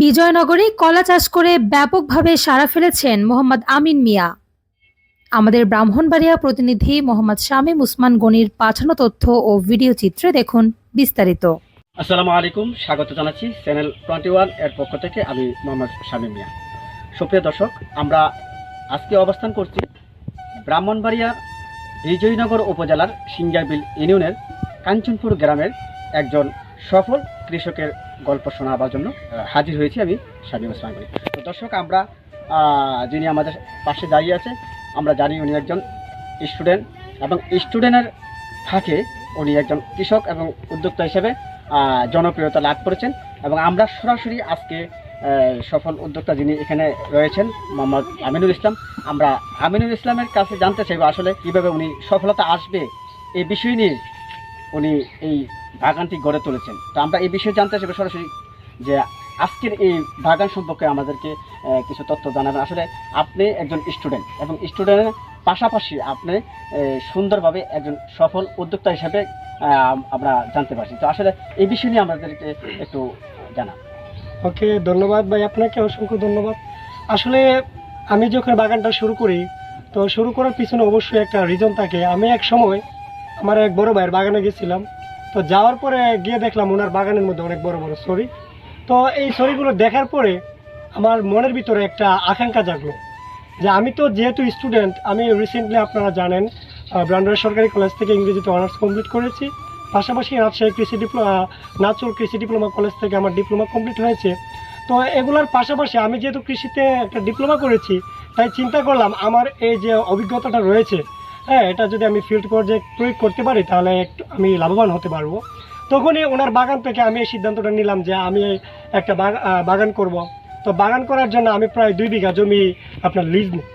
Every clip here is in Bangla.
বিজয়নগরে কলা চাষ করে ব্যাপকভাবে সাড়া ফেলেছেন মোহাম্মদ আমিন মিয়া। আমাদের ব্রাহ্মণবাড়িয়া প্রতিনিধি মোহাম্মদ শামীম উসমান গনির পাঠানো তথ্য ও ভিডিও চিত্রে দেখুন বিস্তারিত। আসসালামু আলাইকুম, স্বাগত জানাচ্ছি চ্যানেল টোয়েন্টি ওয়ানের পক্ষ থেকে আমি মোহাম্মদ শামীম মিয়া। সুপ্রিয় দর্শক, আমরা আজকে অবস্থান করছি ব্রাহ্মণবাড়িয়া বিজয়নগর উপজেলার সিঙ্গারবিল ইউনিয়নের কাঞ্চনপুর গ্রামের একজন সফল কৃষকের গল্প শোনাবার জন্য হাজির হয়েছি আমি শামীম ওসমান করি তো দর্শক, আমরা যিনি আমাদের পাশে দাঁড়িয়ে আছে, আমরা জানি উনি একজন স্টুডেন্ট এবং স্টুডেন্টের ফাঁকে উনি একজন কৃষক এবং উদ্যোক্তা হিসেবে জনপ্রিয়তা লাভ করেছেন এবং আমরা সরাসরি আজকে সফল উদ্যোক্তা যিনি এখানে রয়েছেন, মোহাম্মদ আমিনুল ইসলাম। আমরা আমিনুল ইসলামের কাছে জানতে চাইব আসলে কীভাবে উনি সফলতা আসবে, এই বিষয় নিয়ে উনি এই বাগানটি গড়ে তুলেছেন। তো আমরা এই বিষয়ে জানতে চাইব সরাসরি যে আজকের এই বাগান সম্পর্কে আমাদেরকে কিছু তথ্য জানাবেন। আসলে আপনি একজন স্টুডেন্ট এবং স্টুডেন্টের পাশাপাশি আপনি সুন্দরভাবে একজন সফল উদ্যোক্তা হিসেবে আমরা জানতে পারছি। তো আসলে এই বিষয় নিয়ে আমাদেরকে একটু জানা ওকে, ধন্যবাদ ভাই আপনাকে, অসংখ্য ধন্যবাদ। আসলে আমি যখন বাগানটা শুরু করি, তো শুরু করার পিছনে অবশ্যই একটা রিজন থাকে। আমি এক সময় আমার এক বড় ভাইয়ের বাগানে গেছিলাম। তো যাওয়ার পরে গিয়ে দেখলাম ওনার বাগানের মধ্যে অনেক বড় বড় সরি তো এই সরিগুলো দেখার পরে আমার মনের ভিতরে একটা আকাঙ্ক্ষা জাগলো যে আমি তো যেহেতু স্টুডেন্ট আমি রিসেন্টলি আপনারা জানেন ব্রান্ডার সরকারি কলেজ থেকে ইংরেজিতে অনার্স কমপ্লিট করেছি। পাশাপাশি রাজশাহী কৃষি ডিপ্লোমা নাচুর কৃষি ডিপ্লোমা কলেজ থেকে আমার ডিপ্লোমা কমপ্লিট হয়েছে। তো এগুলোর পাশাপাশি আমি যেহেতু কৃষিতে একটা ডিপ্লোমা করেছি, তাই চিন্তা করলাম আমার এই যে অভিজ্ঞতাটা রয়েছে হ্যাঁ এটা যদি আমি ফিল্ড পর্যায়ে প্রয়োগ করতে পারি, তাহলে একটু আমি লাভবান হতে পারব। তখনই ওনার বাগান থেকে আমি এই সিদ্ধান্তটা নিলাম যে আমি একটা বাগান করব। তো বাগান করার জন্য আমি প্রায় দুই বিঘা জমি আপনার লিজ নিই।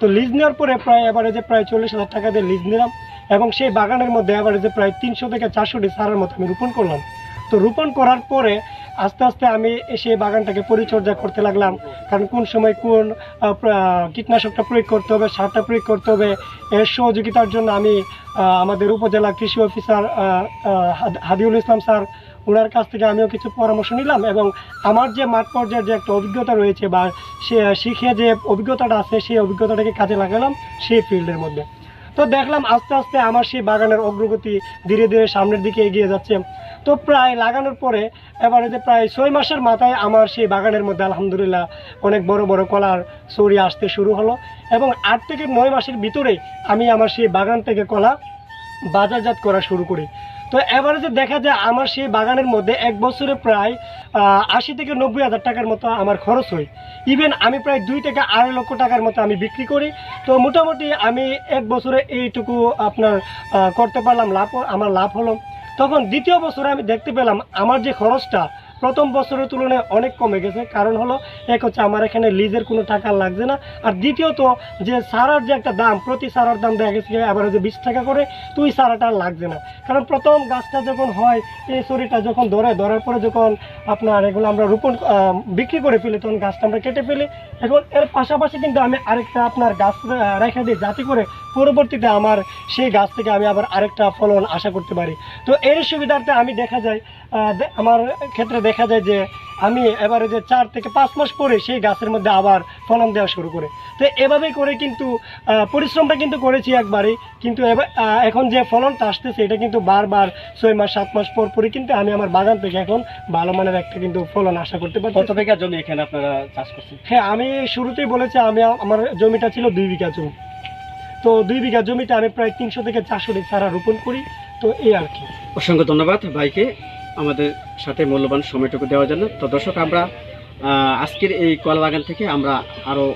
তো লিজ নেওয়ার পরে প্রায় এভারেজে প্রায় চল্লিশ হাজার টাকা দিয়ে লিজ নিলাম এবং সেই বাগানের মধ্যে এভারেজে প্রায় তিনশো থেকে চারশোটি সারের মতো আমি রোপণ করলাম। তো রোপণ করার পরে আস্তে আস্তে আমি সেই বাগানটাকে পরিচর্যা করতে লাগলাম। কারণ কোন সময় কোন কীটনাশকটা প্রয়োগ করতে হবে, সারটা প্রয়োগ করতে হবে, এর সহযোগিতার জন্য আমি আমাদের উপজেলা কৃষি অফিসার হাদিউল ইসলাম স্যার ওনার কাছ থেকে আমিও কিছু পরামর্শ নিলাম এবং আমার যে মাঠ পর্যায়ের যে একটা অভিজ্ঞতা রয়েছে বা সে, শিখে যে অভিজ্ঞতাটা আছে, সেই অভিজ্ঞতাটাকে কাজে লাগালাম সেই ফিল্ডের মধ্যে। তো দেখলাম আস্তে আস্তে আমার সেই বাগানের অগ্রগতি ধীরে ধীরে সামনের দিকে এগিয়ে যাচ্ছে। তো প্রায় লাগানোর পরে এবার যে প্রায় ছয় মাসের মাথায় আমার সেই বাগানের মধ্যে আলহামদুলিল্লাহ অনেক বড় বড় কলার সরি আসতে শুরু হলো এবং আট থেকে নয় মাসের ভিতরে আমি আমার সেই বাগান থেকে কলা বাজারজাত করা শুরু করি। তো যে দেখা যায় আমার সেই বাগানের মধ্যে এক বছরে প্রায় আশি থেকে নব্বই হাজার টাকার মতো আমার খরচ হয়। ইভেন আমি প্রায় দুই থেকে আড়াই লক্ষ টাকার মতো আমি বিক্রি করি। তো মোটামুটি আমি এক বছরে এইটুকু আপনার করতে পারলাম, লাভ, আমার লাভ হলো। তখন দ্বিতীয় বছরে আমি দেখতে পেলাম আমার যে খরচটা প্রথম বছরের তুলনায় অনেক কমে গেছে। কারণ হলো, এক হচ্ছে আমার এখানে লিজের কোনো টাকা লাগছে না। আর দ্বিতীয়ত, যে সারার যে একটা দাম, প্রতি সারার দাম দেখা গেছে আবার যে বিশ টাকা করে তুই সারাটা লাগছে না। কারণ প্রথম গাছটা যখন হয়, এই শরীরটা যখন ধরে, ধরার পরে যখন আপনার এগুলো আমরা রোপণ বিক্রি করে ফেলি, তখন গাছটা আমরা কেটে ফেলি। এখন এর পাশাপাশি কিন্তু আমি আরেকটা আপনার গাছ রেখে দিই, যাতে করে পরবর্তীতে আমার সেই গাছ থেকে আমি আবার আরেকটা ফলন আশা করতে পারি। তো এর সুবিধার্থে আমি দেখা যায় আমার ক্ষেত্রে দেখা যায় যে আমি এবারে যে চার থেকে পাঁচ মাস পরে সেই গাছের মধ্যে আবার ফলন দেওয়া শুরু করে। তো এভাবে করে কিন্তু পরিশ্রমটা কিন্তু করেছি একবারই কিন্তু এখন যে ফলনটা আসতেছে এটা কিন্তু বারবার ছয় মাস সাত মাস পর পরই কিন্তু আমি আমার বাগান থেকে এখন ভালো মানের একটা কিন্তু ফলন আশা করতে পারি কত বিঘা জমি এখানে আপনারা চাষ করছেন? হ্যাঁ আমি শুরুতেই বলেছি আমি আমার জমিটা ছিল দুই বিঘা জমি। তো দুই বিঘা জমিতে আমি প্রায় তিনশো থেকে চারশোটি চারা রোপণ করি। তো এই আর কি। অসংখ্য ধন্যবাদ ভাইকে। আমাদের সাথে মূল্যবান সময়টুকু দেওয়ার জন্য। তো দর্শক, আমরা আজকের এই কলা বাগান থেকে আমরা আরও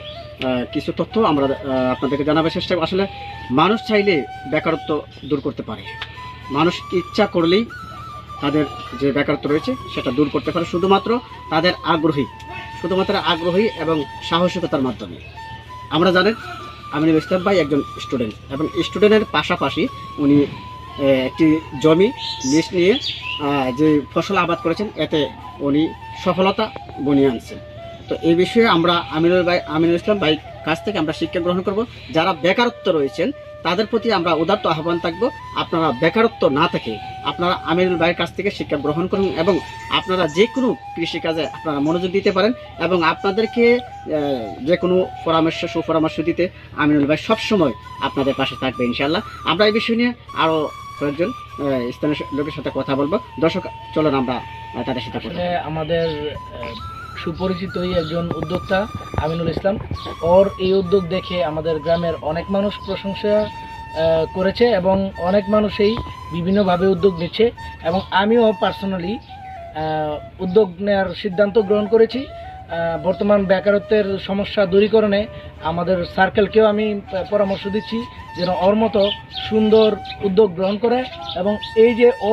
কিছু তথ্য আমরা আপনাদেরকে জানাবার চেষ্টা আসলে মানুষ চাইলে বেকারত্ব দূর করতে পারে। মানুষ ইচ্ছা করলেই তাদের যে বেকারত্ব রয়েছে সেটা দূর করতে পারে। শুধুমাত্র তাদের আগ্রহী, শুধুমাত্র আগ্রহী এবং সাহসিকতার মাধ্যমে। আমরা জানেন, আমিনুল ইসলাম ভাই একজন স্টুডেন্ট এবং স্টুডেন্টের পাশাপাশি উনি একটি জমি লিজ নিয়ে যে ফসল আবাদ করেছেন, এতে উনি সফলতা বনিয়ে আনছেন। তো এই বিষয়ে আমরা আমিনুল ভাই, আমিনুল ইসলাম ভাই কাছ থেকে আমরা শিক্ষা গ্রহণ করব। যারা বেকারত্ব রয়েছেন, তাদের প্রতি আমরা উদাত্ত আহ্বান থাকব। আপনারা বেকারত্ব না থেকে আপনারা আমিরুল ভাইয়ের কাছ থেকে শিক্ষা গ্রহণ করুন এবং আপনারা যে কোনো কৃষিকাজে আপনারা মনোযোগ দিতে পারেন এবং আপনাদেরকে যে কোনো পরামর্শ, সুপরামর্শ দিতে আমিনুল ভাই সবসময় আপনাদের পাশে থাকবে ইনশাল্লাহ আমরা এই বিষয় নিয়ে আরও কয়েকজন স্থানীয় লোকের সাথে কথা বলব। দর্শক চলুন আমরা তাদের সাথে আমাদের সুপরিচিতই একজন উদ্যোক্তা আমিনুল ইসলাম। ওর এই উদ্যোগ দেখে আমাদের গ্রামের অনেক মানুষ প্রশংসা করেছে এবং অনেক মানুষই বিভিন্নভাবে উদ্যোগ নিচ্ছে এবং আমিও পার্সোনালি উদ্যোগ নেওয়ার সিদ্ধান্ত গ্রহণ করেছি। বর্তমান বেকারত্বের সমস্যা দূরীকরণে আমাদের সার্কেলকেও আমি পরামর্শ দিচ্ছি যেন ওর মতো সুন্দর উদ্যোগ গ্রহণ করে এবং এই যে ও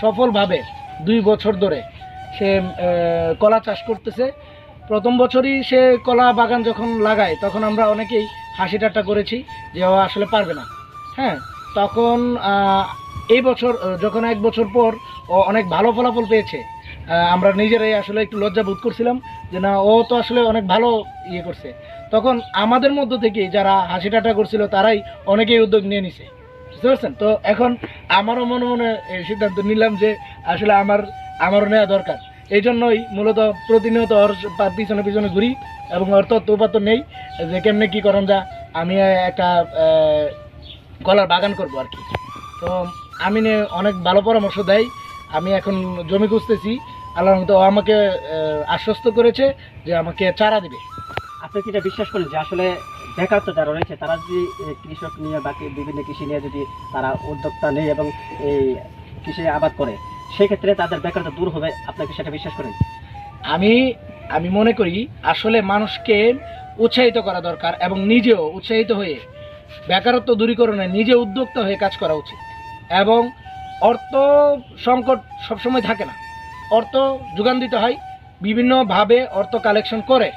সফলভাবে দুই বছর ধরে সে কলা চাষ করতেছে, প্রথম বছরই সে কলা বাগান যখন লাগায়, তখন আমরা অনেকেই হাসি ঠাট্টা করেছি যে ও আসলে পারবে না। হ্যাঁ তখন এই বছর, যখন এক বছর পর ও অনেক ভালো ফলাফল পেয়েছে আমরা নিজেরাই আসলে একটু লজ্জা বোধ করছিলাম যে না, ও তো আসলে অনেক ভালো ইয়ে করছে। তখন আমাদের মধ্য থেকে যারা হাসি ঠাট্টা করছিল, তারাই অনেকেই উদ্যোগ নিয়ে নিছে। বুঝতে পারছেন? তো এখন আমারও মনে মনে সিদ্ধান্ত নিলাম যে আসলে আমার, আমারও নেওয়া দরকার। এই জন্যই মূলত প্রতিনিয়ত ওর পিছনে পিছনে ঘুরি এবং ওর তত্ত্ব উপাত্ত নেই যে কেমনে কী করেন যা আমি একটা কলার বাগান করব আর কি। তো আমি অনেক ভালো পরামর্শ দেয়। আমি এখন জমি খুঁজতেছি। আল্লাহর মতো ও আমাকে আশ্বস্ত করেছে যে আমাকে চারা দিবে। আপনি কি এটা বিশ্বাস করেন যে আসলে বেকারত্ব যারা রয়েছে তারা যদি কৃষক নিয়ে বাকি বিভিন্ন কৃষি নিয়ে যদি তারা উদ্যোক্তা নেই এবং এই কৃষি আবাদ করে সেক্ষেত্রে তাদের বেকারত্ব দূর হবে আপনাকে সেটা বিশ্বাস করেন? আমি আমি মনে করি আসলে মানুষকে উৎসাহিত করা দরকার এবং নিজেও উৎসাহিত হয়ে বেকারত্ব দূরীকরণে নিজে উদ্যোক্তা হয়ে কাজ করা উচিত। এবং অর্থ সংকট সবসময় থাকে না। অর্থ যোগান দিতে হয়, বিভিন্নভাবে অর্থ কালেকশন করে।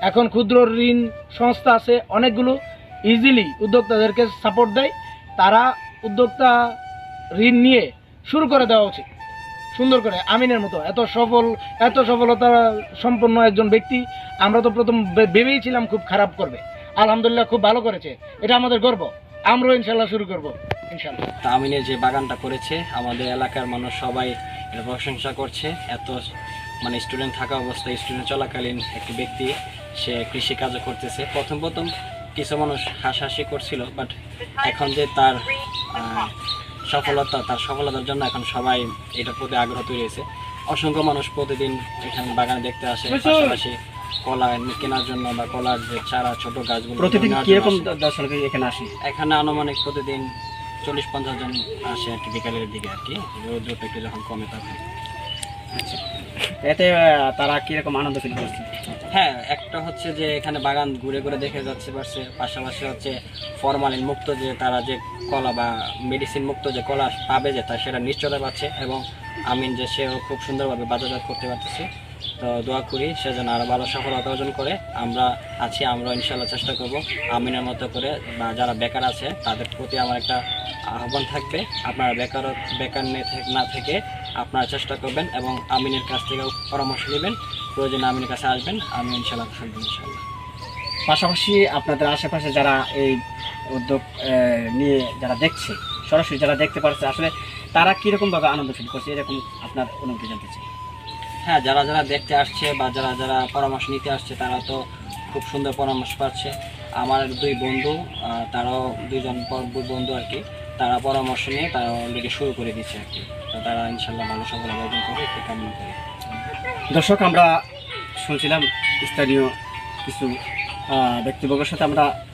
এখন ক্ষুদ্র ঋণ সংস্থা আছে, অনেকগুলো ইজিলি উদ্যোক্তাদেরকে সাপোর্ট দেয়। তারা উদ্যোক্তা ঋণ নিয়ে শুরু করে দেওয়া উচিত। সুন্দর করে, আমিনের মতো। এত সফল, এত সফলতা সম্পন্ন একজন ব্যক্তি আমরা তো প্রথম ভে- ভেবেই ছিলাম খুব খারাপ করবে। আলহামদুলিল্লাহ খুব ভালো করেছে। এটা আমাদের গর্ব। আমরাও ইনশাল্লাহ শুরু করব। ইনশাল্লাহ। আমিনের যে বাগানটা করেছে, আমাদের এলাকার মানুষ সবাই প্রশংসা করছে এত মানে স্টুডেন্ট থাকা অবস্থায় স্টুডেন্ট চলাকালীন একটি ব্যক্তি সে কৃষিকাজও করতেছে। প্রথম প্রথম কিছু মানুষ হাসাহাসি করছিল বাট এখন যে তার সফলতা তার সফলতার জন্য এখন সবাই এটার প্রতি আগ্রহ তৈরি হয়েছে। অসংখ্য মানুষ প্রতিদিন এখানে বাগানে দেখতে আসে পাশাপাশি কলা কেনার জন্য বা কলার যে চারা ছোট গাছগুলো প্রতিদিন। দর্শক এখানে আসি? এখানে আনুমানিক প্রতিদিন চল্লিশ পঞ্চাশ জন আসে আর কি বিকালের দিকে আর কি। রোদ্রটা একটু যখন কমে তখন। এতে তারা কীরকম আনন্দ ফিল করছে? হ্যাঁ একটা হচ্ছে যে এখানে বাগান ঘুরে ঘুরে দেখে যাচ্ছে পারছে পাশাপাশি হচ্ছে ফরমালিন মুক্ত যে তারা যে কলা বা মেডিসিন মুক্ত যে কলা পাবে যে তা সেটা নিশ্চয়তা পাচ্ছে এবং আমিন যে সেও খুব সুন্দরভাবে বাজারজাত করতে পারতেছে। তো দোয়া করি সে যেন আরও ভালো সফলতা অর্জন করে। আমরা আছি, আমরা ইনশাল্লাহ চেষ্টা করব আমিনের মতো করে, বা যারা বেকার আছে, তাদের প্রতি আমার একটা আহ্বান থাকবে। আপনারা বেকার বেকার না থেকে আপনারা চেষ্টা করবেন এবং আমিনের কাছ থেকেও পরামর্শ নেবেন। প্রয়োজনে আমিনের কাছে আসবেন, আমি ইনশাল্লাহ থাকব ইনশাল্লাহ পাশাপাশি আপনাদের আশেপাশে যারা এই উদ্যোগ নিয়ে যারা দেখছে, সরাসরি যারা দেখতে পারছে, আসলে তারা কীরকম ভাবে আনন্দ ফিল করছে, এরকম আপনার অনুভূতি জানতে চাই। হ্যাঁ যারা যারা দেখতে আসছে বা যারা যারা পরামর্শ নিতে আসছে, তারা তো খুব সুন্দর পরামর্শ পাচ্ছে। আমার দুই বন্ধু তারাও দুইজন পর- বন্ধু আর কি, তারা পরামর্শ নিয়ে তারা অলরেডি শুরু করে দিচ্ছে আর কি। তো তারা ইনশাল্লাহ ভালো সফল অর্জন করবে একটু কামনা করি। দর্শক, আমরা শুনছিলাম স্থানীয় কিছু ব্যক্তিবর্গের সাথে আমরা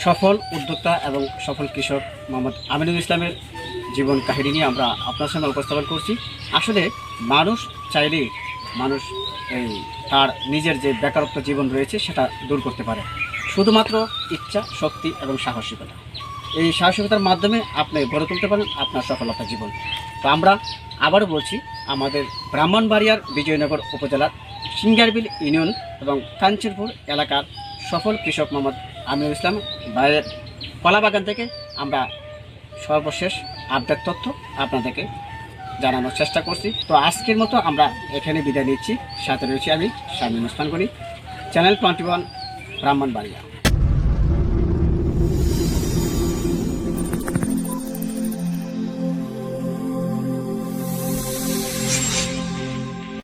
সফল উদ্যোক্তা এবং সফল কৃষক মোহাম্মদ আমিনুল ইসলামের জীবন কাহিনী নিয়ে আমরা আপনার সঙ্গে উপস্থাপন করছি। আসলে মানুষ চাইলেই মানুষ এই তার নিজের যে বেকারত্ব জীবন রয়েছে সেটা দূর করতে পারে। শুধুমাত্র ইচ্ছা, শক্তি এবং সাহসিকতা। এই সাহসিকতার মাধ্যমে আপনি গড়ে তুলতে পারেন আপনার সফলতা জীবন। তো আমরা আবারও বলছি, আমাদের ব্রাহ্মণবাড়িয়ার বিজয়নগর উপজেলার সিঙ্গারবিল ইউনিয়ন এবং কাঞ্চনপুর এলাকার সফল কৃষক মোহাম্মদ আমিনুল ইসলাম বাইরের কলাবাগান থেকে আমরা সর্বশেষ আপডেট তথ্য আপনাদেরকে জানানোর চেষ্টা করছি। তো আজকের মতো আমরা এখানে বিদায় নিচ্ছি। সাথে রয়েছি আমি স্বামী অনুষ্ঠান করি চ্যানেল টোয়েন্টি ওয়ান, ব্রাহ্মণবাড়িয়া।